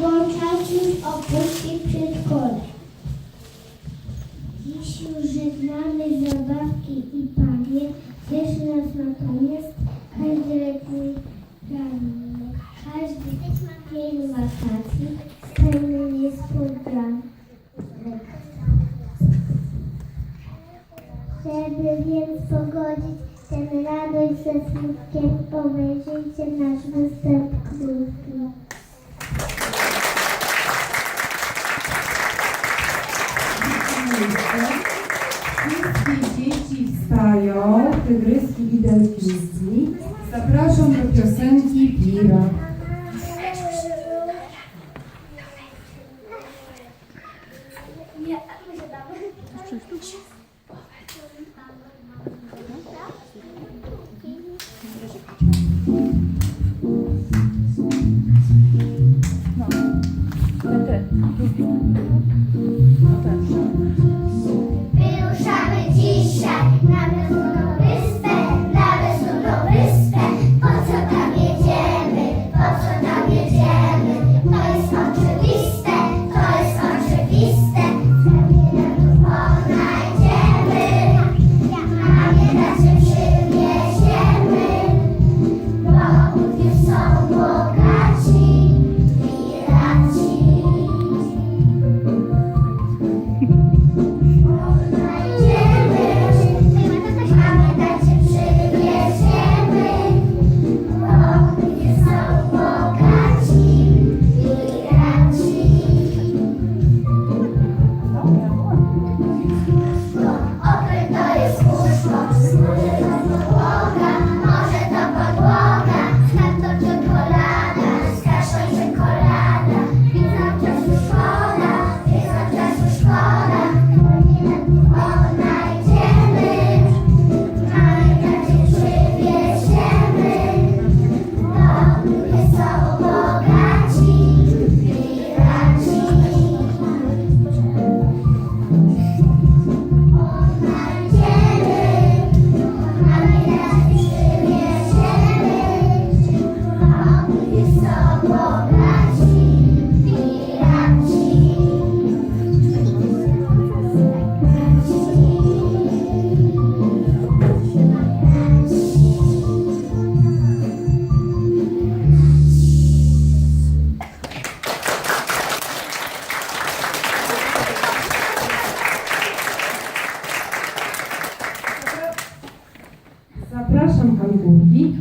czas już opuścić przedszkole. Dziś już żegnamy zabawki i panie, cieszy nas natomiast każdy letni ranek. Każdy dzień wakacji, pełny niespodzianek. Żeby więc pogodzić tę radość ze smutkiem, powiem Wszystkie dzieci wstają, tygryski i delfiński. Zapraszam do piosenki Pira. No, ty. Zapraszam kangurki